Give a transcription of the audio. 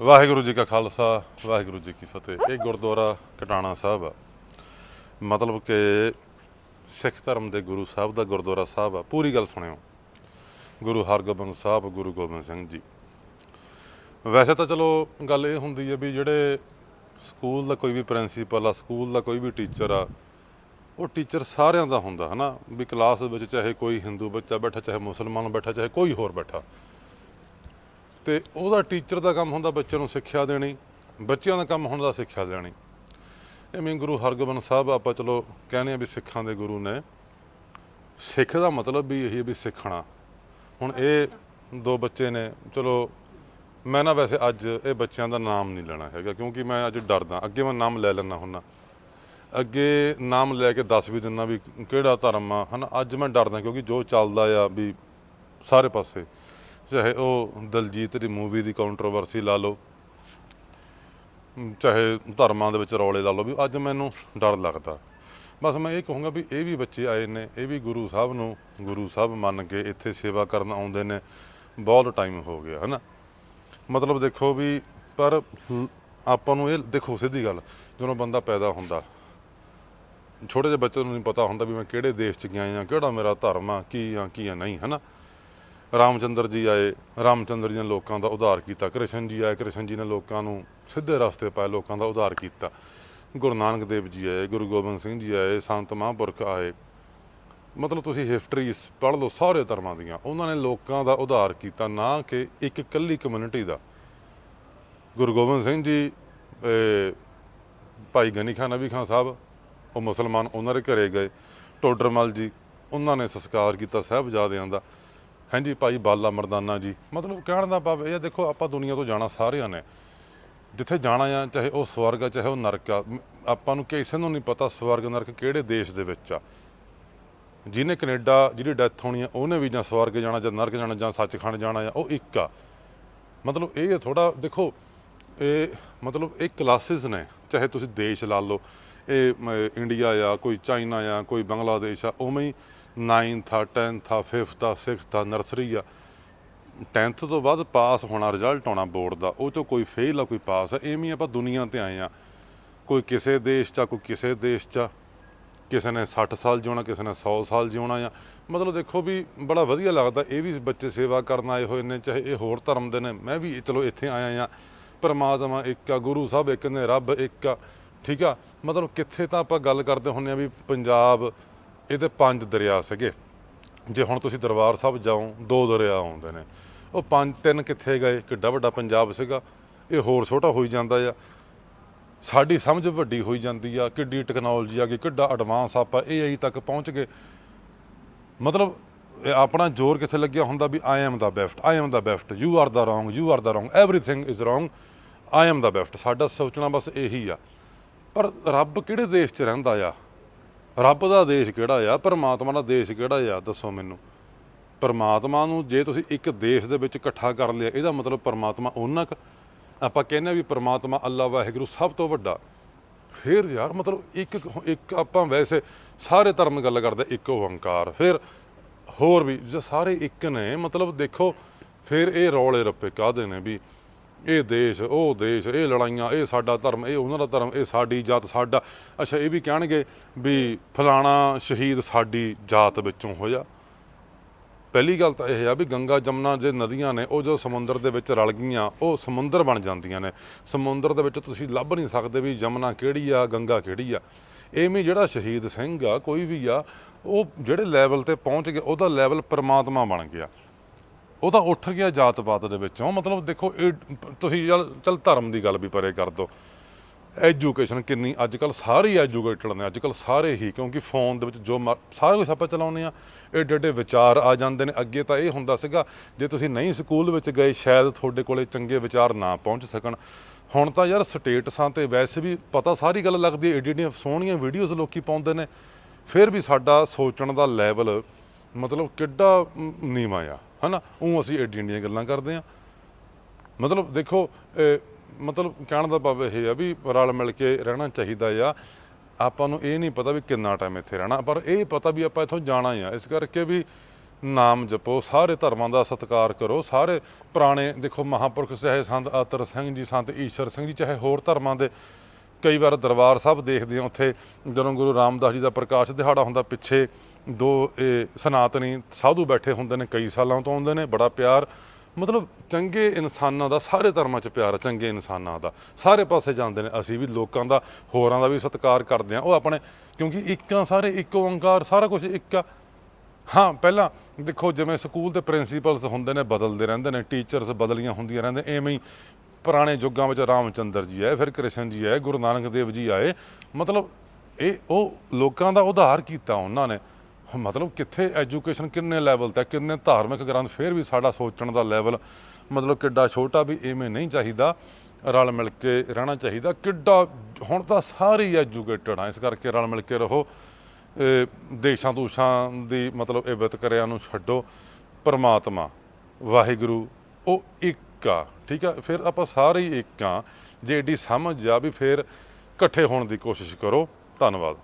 ਵਾਹਿਗੁਰੂ ਜੀ ਕਾ ਖਾਲਸਾ, ਵਾਹਿਗੁਰੂ ਜੀ ਕੀ ਫਤਿਹ। ਇਹ ਗੁਰਦੁਆਰਾ ਕਟਾਣਾ ਸਾਹਿਬ ਆ। ਮਤਲਬ ਕਿ ਸਿੱਖ ਧਰਮ ਦੇ ਗੁਰੂ ਸਾਹਿਬ ਦਾ ਗੁਰਦੁਆਰਾ ਸਾਹਿਬ ਆ। ਪੂਰੀ ਗੱਲ ਸੁਣਿਓ। ਗੁਰੂ ਹਰਗੋਬਿੰਦ ਸਾਹਿਬ, ਗੁਰੂ ਗੋਬਿੰਦ ਸਿੰਘ ਜੀ। ਵੈਸੇ ਤਾਂ ਚਲੋ ਗੱਲ ਇਹ ਹੁੰਦੀ ਹੈ ਵੀ ਜਿਹੜੇ ਸਕੂਲ ਦਾ ਕੋਈ ਵੀ ਪ੍ਰਿੰਸੀਪਲ ਆ, ਸਕੂਲ ਦਾ ਕੋਈ ਵੀ ਟੀਚਰ ਆ, ਉਹ ਟੀਚਰ ਸਾਰਿਆਂ ਦਾ ਹੁੰਦਾ, ਹਨਾ? ਵੀ ਕਲਾਸ ਵਿੱਚ ਚਾਹੇ ਕੋਈ ਹਿੰਦੂ ਬੱਚਾ ਬੈਠਾ, ਚਾਹੇ ਮੁਸਲਮਾਨ ਬੈਠਾ, ਚਾਹੇ ਕੋਈ ਹੋਰ ਬੈਠਾ। ਤੇ ਉਹਦਾ ਟੀਚਰ ਦਾ ਕੰਮ ਹੁੰਦਾ ਬੱਚਿਆਂ ਨੂੰ ਸਿੱਖਿਆ ਦੇਣੀ, ਬੱਚਿਆਂ ਦਾ ਕੰਮ ਹੁੰਦਾ ਸਿੱਖਿਆ ਦੇਣੀ ਐਵੇਂ ਗੁਰੂ ਹਰਗੋਬਿੰਦ ਸਾਹਿਬ ਆਪਾਂ ਚਲੋ ਕਹਿੰਦੇ ਆ ਵੀ ਸਿੱਖਾਂ ਦੇ ਗੁਰੂ ਨੇ। ਸਿੱਖ ਦਾ ਮਤਲਬ ਵੀ ਇਹੀ ਵੀ ਸਿੱਖਣਾ। ਹੁਣ ਇਹ ਦੋ ਬੱਚੇ ਨੇ, ਚਲੋ ਮੈਂ ਨਾ ਵੈਸੇ ਅੱਜ ਇਹ ਬੱਚਿਆਂ ਦਾ ਨਾਮ ਨਹੀਂ ਲੈਣਾ ਹੈਗਾ, ਕਿਉਂਕਿ ਮੈਂ ਅੱਜ ਡਰਦਾ। ਅੱਗੇ ਮੈਂ ਨਾਮ ਲੈ ਲੈਣਾ ਹੁੰਨਾ। ਅੱਗੇ ਨਾਮ ਲੈ ਕੇ ਦੱਸ ਵੀ ਦਿੰਦਾ ਵੀ ਕਿਹੜਾ ਧਰਮ ਆ। ਹਨਾ, ਅੱਜ ਮੈਂ ਡਰਦਾ ਕਿਉਂਕਿ ਜੋ ਚੱਲਦਾ ਆ ਵੀ ਸਾਰੇ ਪਾਸੇ। ਚਾਹੇ ਉਹ ਦਲਜੀਤ ਦੀ ਮੂਵੀ ਦੀ ਕੰਟਰੋਵਰਸੀ ਲਾ ਲਓ ਚਾਹੇ ਧਰਮਾਂ ਦੇ ਵਿੱਚ ਰੌਲੇ ਲਾ ਲਓ, ਵੀ ਅੱਜ ਮੈਨੂੰ ਡਰ ਲੱਗਦਾ। ਬਸ ਮੈਂ ਇਹ ਕਹੂੰਗਾ ਵੀ ਇਹ ਵੀ ਬੱਚੇ ਆਏ ਨੇ, ਇਹ ਵੀ ਗੁਰੂ ਸਾਹਿਬ ਨੂੰ, ਗੁਰੂ ਸਾਹਿਬ ਮੰਨ ਕੇ ਇੱਥੇ ਸੇਵਾ ਕਰਨ ਆਉਂਦੇ ਨੇ, ਬਹੁਤ ਟਾਈਮ ਹੋ ਗਿਆ, ਹਨਾ? ਮਤਲਬ ਦੇਖੋ ਵੀ ਪਰ ਆਪਾਂ ਨੂੰ ਇਹ ਦੇਖੋ ਸਿੱਧੀ ਗੱਲ, ਜਦੋਂ ਬੰਦਾ ਪੈਦਾ ਹੁੰਦਾ, ਛੋਟੇ ਜਿਹੇ ਬੱਚੇ ਨੂੰ ਨਹੀਂ ਪਤਾ ਹੁੰਦਾ ਵੀ ਮੈਂ ਕਿਹੜੇ ਦੇਸ਼ 'ਚ ਗਿਆ ਜਾਂ ਕਿਹੜਾ ਮੇਰਾ ਧਰਮ ਆ, ਕੀ ਆ ਕੀ ਆ, ਨਹੀਂ, ਹਨਾ? ਰਾਮਚੰਦਰ ਜੀ ਆਏ, ਰਾਮਚੰਦਰ ਜੀ ਨੇ ਲੋਕਾਂ ਦਾ ਉਧਾਰ ਕੀਤਾ, ਕ੍ਰਿਸ਼ਨ ਜੀ ਆਏ, ਕ੍ਰਿਸ਼ਨ ਜੀ ਨੇ ਲੋਕਾਂ ਨੂੰ ਸਿੱਧੇ ਰਸਤੇ ਪਾਏ ਲੋਕਾਂ ਦਾ ਉਧਾਰ ਕੀਤਾ। ਗੁਰੂ ਨਾਨਕ ਦੇਵ ਜੀ ਆਏ, ਗੁਰੂ ਗੋਬਿੰਦ ਸਿੰਘ ਜੀ ਆਏ, ਸੰਤ ਮਹਾਂਪੁਰਖ ਆਏ। ਮਤਲਬ ਤੁਸੀਂ ਹਿਸਟਰੀ ਪੜ੍ਹ ਲਓ ਸਾਰੇ ਧਰਮਾਂ ਦੀਆਂ। ਉਹਨਾਂ ਨੇ ਲੋਕਾਂ ਦਾ ਉਧਾਰ ਕੀਤਾ, ਨਾ ਕਿ ਇੱਕ ਇਕੱਲੀ ਕਮਿਊਨਿਟੀ ਦਾ। ਗੁਰੂ ਗੋਬਿੰਦ ਸਿੰਘ ਜੀ ਭਾਈ ਗਨੀ ਖਾਨ, ਨਬੀ ਖਾਨ ਸਾਹਿਬ, ਉਹ ਮੁਸਲਮਾਨ ਉਹਨਾਂ ਦੇ ਘਰੇ ਗਏ। ਟੋਡਰਮਲ ਜੀ, ਉਹਨਾਂ ਨੇ ਸੰਸਕਾਰ ਕੀਤਾ ਸਾਹਿਬਜ਼ਾਦਿਆਂ ਦਾ। ਹਾਂਜੀ ਭਾਈ ਬਾਲਾ ਮਰਦਾਨਾ ਜੀ। ਮਤਲਬ ਕਹਿਣ ਦਾ ਭਾਵ ਇਹ ਆ, ਦੇਖੋ ਆਪਾਂ ਦੁਨੀਆ ਤੋਂ ਜਾਣਾ ਸਾਰਿਆਂ ਨੇ। ਜਿੱਥੇ ਜਾਣਾ ਆ, ਚਾਹੇ ਉਹ ਸਵਰਗ ਆ, ਚਾਹੇ ਉਹ ਨਰਕ ਆ ਆਪਾਂ ਨੂੰ ਕਿਸੇ ਨੂੰ ਨਹੀਂ ਪਤਾ ਸਵਰਗ, ਨਰਕ ਕਿਹੜੇ ਦੇਸ਼ ਦੇ ਵਿੱਚ ਆ। ਜਿਹਨੇ ਕੈਨੇਡਾ ਜਿਹਦੀ ਡੈਥ ਹੋਣੀ ਆ, ਉਹਨੇ ਵੀ ਜਾਂ ਸਵਰਗ ਜਾਣਾ ਜਾਂ ਨਰਕ ਜਾਣਾ ਜਾਂ ਸੱਚਖੰਡ ਜਾਣਾ ਆ, ਉਹ ਇੱਕ ਆ। ਮਤਲਬ ਇਹ ਥੋੜਾ ਦੇਖੋ, ਇਹ ਮਤਲਬ ਇਹ ਕਲਾਸਿਸ ਨੇ। ਚਾਹੇ ਤੁਸੀਂ ਦੇਸ਼ ਲਾ ਲਓ, ਇਹ ਇੰਡੀਆ ਆ, ਕੋਈ ਚਾਈਨਾ ਆ, ਕੋਈ ਬੰਗਲਾਦੇਸ਼ ਆ, ਉਵੇਂ ਹੀ 9th ਆ 10th ਆ 5th ਆ 6th ਆ ਨਰਸਰੀ ਆ। 10th ਤੋਂ ਬਾਅਦ ਪਾਸ ਹੋਣਾ ਰਿਜ਼ਲਟ ਆਉਣਾ ਬੋਰਡ ਦਾ। ਉਹ ਤੋਂ ਕੋਈ ਫੇਲ ਆ, ਕੋਈ ਪਾਸ ਆ, ਐਵੇਂ ਆਪਾਂ ਦੁਨੀਆ ਤੇ ਆਏ ਆ। ਕੋਈ ਕਿਸੇ ਦੇਸ਼ 'ਚ ਆ, ਕੋਈ ਕਿਸੇ ਦੇਸ਼ 'ਚ ਆ। ਕਿਸੇ ਨੇ 60 ਸਾਲ ਜਿਉਣਾ, ਕਿਸੇ ਨੇ 100 ਸਾਲ ਜਿਉਣਾ ਆ। ਮਤਲਬ ਦੇਖੋ ਵੀ ਬੜਾ ਵਧੀਆ ਲੱਗਦਾ, ਇਹ ਵੀ ਬੱਚੇ ਸੇਵਾ ਕਰਨ ਆਏ ਹੋਏ ਨੇ, ਚਾਹੇ ਇਹ ਹੋਰ ਧਰਮ ਦੇ ਨੇ। ਮੈਂ ਵੀ ਚਲੋ ਇੱਥੇ ਆਇਆ ਆ। ਪਰਮਾਤਮਾ ਇੱਕ ਆ, ਗੁਰੂ ਸਾਹਿਬ ਇੱਕ ਨੇ, ਰੱਬ ਇੱਕ ਆ। ਠੀਕ ਆ? ਮਤਲਬ ਕਿੱਥੇ ਤਾਂ ਆਪਾਂ ਗੱਲ ਕਰਦੇ ਹੁੰਨੇ ਆ ਵੀ ਪੰਜਾਬ ਇਹਦੇ ਪੰਜ ਦਰਿਆ ਸੀਗੇ। ਜੇ ਹੁਣ ਤੁਸੀਂ ਦਰਬਾਰ ਸਾਹਿਬ ਜਾਓ, ਦੋ ਦਰਿਆ ਆਉਂਦੇ ਨੇ। ਉਹ ਪੰਜ, ਤਿੰਨ ਕਿੱਥੇ ਗਏ? ਕਿੱਡਾ ਵੱਡਾ ਪੰਜਾਬ ਸੀਗਾ। ਇਹ ਹੋਰ ਛੋਟਾ ਹੋਈ ਜਾਂਦਾ ਆ। ਸਾਡੀ ਸਮਝ ਵੱਡੀ ਹੋਈ ਜਾਂਦੀ ਆ। ਕਿੱਡੀ ਟੈਕਨੋਲੋਜੀ ਆ ਗਈ, ਕਿੱਡਾ ਐਡਵਾਂਸ ਆਪਾਂ AI ਤੱਕ ਪਹੁੰਚ ਗਏ। ਮਤਲਬ ਆਪਣਾ ਜ਼ੋਰ ਕਿੱਥੇ ਲੱਗਿਆ ਹੁੰਦਾ ਵੀ I am the best I am the best you are the wrong you are the wrong everything is wrong I am the best ਸਾਡਾ ਸੋਚਣਾ ਬਸ ਇਹੀ ਆ। ਪਰ ਰੱਬ ਕਿਹੜੇ ਦੇਸ਼ 'ਚ ਰਹਿੰਦਾ ਆ? ਰੱਬ ਦਾ ਦੇਸ਼ ਕਿਹੜਾ ਆ? ਪਰਮਾਤਮਾ ਦਾ ਦੇਸ਼ ਕਿਹੜਾ ਆ? ਦੱਸੋ ਮੈਨੂੰ। ਪਰਮਾਤਮਾ ਨੂੰ ਜੇ ਤੁਸੀਂ ਇੱਕ ਦੇਸ਼ ਦੇ ਵਿੱਚ ਇਕੱਠਾ ਕਰ ਲਿਆ, ਇਹਦਾ ਮਤਲਬ ਪਰਮਾਤਮਾ ਉਹਨਾਂ ਕ ਆਪਾਂ ਕਹਿੰਦੇ ਆ ਵੀ ਪਰਮਾਤਮਾ ਅੱਲਾ ਵਾਹਿਗੁਰੂ ਸਭ ਤੋਂ ਵੱਡਾ। ਫਿਰ ਯਾਰ ਮਤਲਬ ਇੱਕ ਇੱਕ ਆਪਾਂ ਵੈਸੇ ਸਾਰੇ ਧਰਮ ਗੱਲ ਕਰਦੇ, ਇੱਕ ਓੰਕਾਰ। ਫਿਰ ਹੋਰ ਵੀ ਜੇ ਸਾਰੇ ਇੱਕ ਨੇ, ਮਤਲਬ ਦੇਖੋ, ਫਿਰ ਇਹ ਰੌਲੇ ਰੱਪੇ ਕਾਹਦੇ ਨੇ ਵੀ ਇਹ ਦੇਸ਼, ਉਹ ਦੇਸ਼, ਇਹ ਲੜਾਈਆਂ, ਇਹ ਸਾਡਾ ਧਰਮ, ਇਹ ਉਹਨਾਂ ਦਾ ਧਰਮ, ਇਹ ਸਾਡੀ ਜਾਤ, ਸਾਡਾ। ਅੱਛਾ, ਇਹ ਵੀ ਕਹਿਣਗੇ ਵੀ ਫਲਾਣਾ ਸ਼ਹੀਦ ਸਾਡੀ ਜਾਤ ਵਿੱਚੋਂ ਹੋਇਆ। ਪਹਿਲੀ ਗੱਲ ਤਾਂ ਇਹ ਆ ਵੀ ਗੰਗਾ ਜਮਨਾ ਜੇ ਨਦੀਆਂ ਨੇ, ਉਹ ਜੋ ਸਮੁੰਦਰ ਦੇ ਵਿੱਚ ਰਲ ਗਈਆਂ, ਉਹ ਸਮੁੰਦਰ ਬਣ ਜਾਂਦੀਆਂ ਨੇ। ਸਮੁੰਦਰ ਦੇ ਵਿੱਚ ਤੁਸੀਂ ਲੱਭ ਨਹੀਂ ਸਕਦੇ ਵੀ ਜਮਨਾ ਕਿਹੜੀ ਆ, ਗੰਗਾ ਕਿਹੜੀ ਆ। ਐਵੇਂ ਜਿਹੜਾ ਸ਼ਹੀਦ ਸਿੰਘ ਆ, ਕੋਈ ਵੀ ਆ, ਉਹ ਜਿਹੜੇ ਲੈਵਲ ਤੇ ਪਹੁੰਚ ਗਿਆ, ਉਹਦਾ ਲੈਵਲ ਪਰਮਾਤਮਾ ਬਣ ਗਿਆ। ਉਹ ਤਾਂ ਉੱਠ ਗਿਆ ਜਾਤ ਪਾਤ ਦੇ ਵਿੱਚੋਂ। ਮਤਲਬ ਦੇਖੋ ਇਹ ਤੁਸੀਂ ਚੱਲ ਚੱਲ ਧਰਮ ਦੀ ਗੱਲ ਵੀ ਪਰੇ ਕਰ ਦੋ। ਐਜੂਕੇਸ਼ਨ ਕਿੰਨੀ ਅੱਜ ਕੱਲ ਸਾਰੇ ਐਜੂਕੇਟਡ ਨੇ ਅੱਜ ਕੱਲ ਸਾਰੇ ਹੀ ਕਿਉਂਕਿ ਫੋਨ ਦੇ ਵਿੱਚ ਜੋ ਮਰ- ਸਾਰਾ ਕੁਝ ਆਪਾਂ ਚਲਾਉਂਦੇ ਆ ਏਡੇ ਏਡੇ ਵਿਚਾਰ ਆ ਜਾਂਦੇ ਨੇ। ਅੱਗੇ ਤਾਂ ਇਹ ਹੁੰਦਾ ਸੀਗਾ ਜੇ ਤੁਸੀਂ ਨਹੀਂ ਸਕੂਲ ਵਿੱਚ ਗਏ ਸ਼ਾਇਦ ਤੁਹਾਡੇ ਕੋਲੇ ਚੰਗੇ ਵਿਚਾਰ ਨਾ ਪਹੁੰਚ ਸਕਣ। ਹੁਣ ਤਾਂ ਯਾਰ ਸਟੇਟਸਾਂ ਤੇ ਵੈਸੇ ਵੀ ਪਤਾ ਸਾਰੀ ਗੱਲ ਲੱਗਦੀ ਹੈ ਏਡੀ ਏਡੀਆਂ ਸੋਹਣੀਆਂ ਵੀਡੀਓਜ਼ ਲੋਕੀ ਪਾਉਂਦੇ ਨੇ। ਫਿਰ ਵੀ ਸਾਡਾ ਸੋਚਣ ਦਾ ਲੈਵਲ ਮਤਲਬ ਕਿੱਡਾ ਮ, ਨੀਵਾਂ ਆ। ਹਨਾ? ਉਹ ਅਸੀਂ ਏਡੀ ਏਡੀਆਂ ਗੱਲਾਂ ਕਰਦੇ ਆ ਮਤਲਬ ਦੇਖੋ ਮਤਲਬ ਕਹਿਣ ਦਾ ਭਾਵ ਇਹ ਆ ਵੀ ਰਲ ਮਿਲ ਕੇ ਰਹਿਣਾ ਚਾਹੀਦਾ ਆ। ਆਪਾਂ ਨੂੰ ਇਹ ਨਹੀਂ ਪਤਾ ਵੀ ਕਿੰਨਾ ਟਾਈਮ ਇੱਥੇ ਰਹਿਣਾ। ਪਰ ਇਹ ਪਤਾ ਵੀ ਆਪਾਂ ਇੱਥੋਂ ਜਾਣਾ ਹੀ ਆ। ਇਸ ਕਰਕੇ ਵੀ ਨਾਮ ਜਪੋ, ਸਾਰੇ ਧਰਮਾਂ ਦਾ ਸਤਿਕਾਰ ਕਰੋ। ਸਾਰੇ ਪੁਰਾਣੇ, ਦੇਖੋ, ਮਹਾਂਪੁਰਖ, ਚਾਹੇ ਸੰਤ ਅਤਰ ਸਿੰਘ ਜੀ, ਸੰਤ ਈਸ਼ਰ ਸਿੰਘ ਜੀ, ਚਾਹੇ ਹੋਰ ਧਰਮਾਂ ਦੇ ਕਈ ਵਾਰ ਦਰਬਾਰ ਸਾਹਿਬ ਦੇਖਦੇ ਹਾਂ। ਉੱਥੇ ਜਦੋਂ ਗੁਰੂ ਰਾਮਦਾਸ ਜੀ ਦਾ ਪ੍ਰਕਾਸ਼ ਦਿਹਾੜਾ ਹੁੰਦਾ ਪਿੱਛੇ ਦੋ, ਇਹ ਸਨਾਤਨੀ ਸਾਧੂ ਬੈਠੇ ਹੁੰਦੇ ਨੇ, ਕਈ ਸਾਲਾਂ ਤੋਂ ਆਉਂਦੇ ਨੇ, ਬੜਾ ਪਿਆਰ। ਮਤਲਬ ਚੰਗੇ ਇਨਸਾਨਾਂ ਦਾ, ਸਾਰੇ ਧਰਮਾਂ 'ਚ ਪਿਆਰ ਹੈ ਚੰਗੇ ਇਨਸਾਨਾਂ ਦਾ। ਸਾਰੇ ਪਾਸੇ ਜਾਂਦੇ ਨੇ, ਅਸੀਂ ਵੀ ਲੋਕਾਂ ਦਾ, ਹੋਰਾਂ ਦਾ ਵੀ ਸਤਿਕਾਰ ਕਰਦੇ ਹਾਂ। ਉਹ ਆਪਣੇ, ਕਿਉਂਕਿ ਇੱਕਾਂ ਸਾਰੇ, ਇੱਕ ਓੰਕਾਰ, ਸਾਰਾ ਕੁਝ ਇੱਕ ਆ। ਹਾਂ, ਪਹਿਲਾਂ ਦੇਖੋ, ਜਿਵੇਂ ਸਕੂਲ ਦੇ ਪ੍ਰਿੰਸੀਪਲਸ ਹੁੰਦੇ ਨੇ, ਬਦਲਦੇ ਰਹਿੰਦੇ ਨੇ, ਟੀਚਰਸ ਬਦਲੀਆਂ ਹੁੰਦੀਆਂ ਰਹਿੰਦੇ ਐਵੇਂ ਹੀ ਪੁਰਾਣੇ ਯੁੱਗਾਂ ਵਿੱਚ ਰਾਮਚੰਦਰ ਜੀ ਆਏ, ਫਿਰ ਕ੍ਰਿਸ਼ਨ ਜੀ ਆਏ, ਗੁਰੂ ਨਾਨਕ ਦੇਵ ਜੀ ਆਏ। ਮਤਲਬ ਇਹ, ਉਹ ਲੋਕਾਂ ਦਾ ਉਧਾਰ ਕੀਤਾ ਉਹਨਾਂ ਨੇ। ਮਤਲਬ ਕਿੱਥੇ ਐਜੂਕੇਸ਼ਨ ਕਿੰਨੇ ਲੈਵਲ ਤੇ ਕਿੰਨੇ ਧਾਰਮਿਕ ਗ੍ਰੰਥ, ਫਿਰ ਵੀ ਸਾਡਾ ਸੋਚਣ ਦਾ ਲੈਵਲ ਮਤਲਬ ਕਿੱਡਾ ਛੋਟਾ ਵੀ ਐਵੇਂ ਨਹੀਂ ਚਾਹੀਦਾ, ਰਲ ਮਿਲ ਕੇ ਰਹਿਣਾ ਚਾਹੀਦਾ, ਕਿੱਡਾ ਹੁਣ ਤਾਂ ਸਾਰੇ ਹੀ ਐਜੂਕੇਟਡ ਆ, ਇਸ ਕਰਕੇ ਰਲ ਮਿਲ ਕੇ ਰਹੋ, ਇਹ ਦੇਸ਼ਾਂ ਦੂਸ਼ਾਂ ਦੀ ਮਤਲਬ ਇਹ ਵਿਤਕਰਿਆਂ ਨੂੰ ਛੱਡੋ, ਪਰਮਾਤਮਾ, ਵਾਹਿਗੁਰੂ, ਉਹ ਇੱਕ ਆ, ਠੀਕ ਆ, ਫਿਰ ਆਪਾਂ ਸਾਰੇ ਹੀ ਇੱਕ ਆ, ਜੇ ਏਡੀ ਸਮਝ ਆ ਵੀ ਫਿਰ ਇਕੱਠੇ ਹੋਣ ਦੀ ਕੋਸ਼ਿਸ਼ ਕਰੋ, ਧੰਨਵਾਦ।